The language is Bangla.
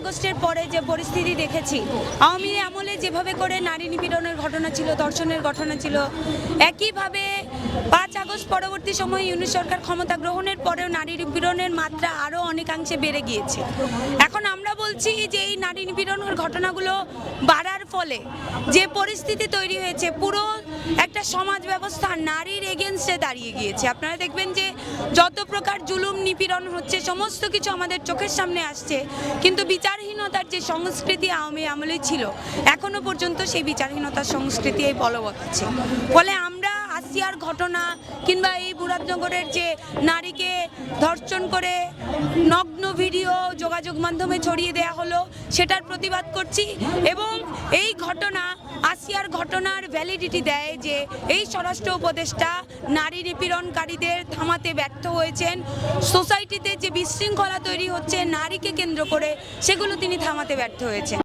আগস্টের পরে যে পরিস্থিতি দেখেছি, আওয়ামী আমলে যেভাবে করে নারী নিপীড়নের ঘটনা ছিল, ধর্ষণের ঘটনা ছিল, একইভাবে পাঁচ আগস্ট পরবর্তী সময়ে ইউনিট সরকার ক্ষমতা গ্রহণের পরেও নারী নিপীড়নের মাত্রা আরও অনেকাংশে বেড়ে গিয়েছে। এখন আমরা বলছি যে এই নারী নিপীড়নের ঘটনাগুলো বাড়ার ফলে যে পরিস্থিতি তৈরি হয়েছে, পুরো একটা সমাজ ব্যবস্থা নারীর এগেনস্টে দাঁড়িয়ে গিয়েছে। আপনারা দেখবেন যে যত প্রকার জুলুম, নিপীড়ন হচ্ছে, সমস্ত কিছু আমাদের চোখের সামনে আসছে, কিন্তু বিচারহীনতার যে সংস্কৃতি আওয়ামী আমলে ছিল, এখনও পর্যন্ত সেই বিচারহীনতার সংস্কৃতি এই বলবৎ আছে। ফলে আমরা আসিয়ার ঘটনা কিংবা এই বুরাদনগরের যে নারীকে ধর্ষণ করে নগ্ন ভিডিও যোগাযোগ মাধ্যমে ছড়িয়ে দেয়া হলো, সেটার প্রতিবাদ করছি এবং এই ঘটনা, আসিয়ার ঘটনার ভ্যালিডিটি দেয় যে এই স্বরাষ্ট্র উপদেষ্টা নারী নিপীড়নকারীদের থামাতে ব্যর্থ হয়েছেন। সোসাইটিতে যে বিশৃঙ্খলা তৈরি হচ্ছে, নারীকে কেন্দ্র করে, সেগুলো তিনি থামাতে ব্যর্থ হয়েছেন।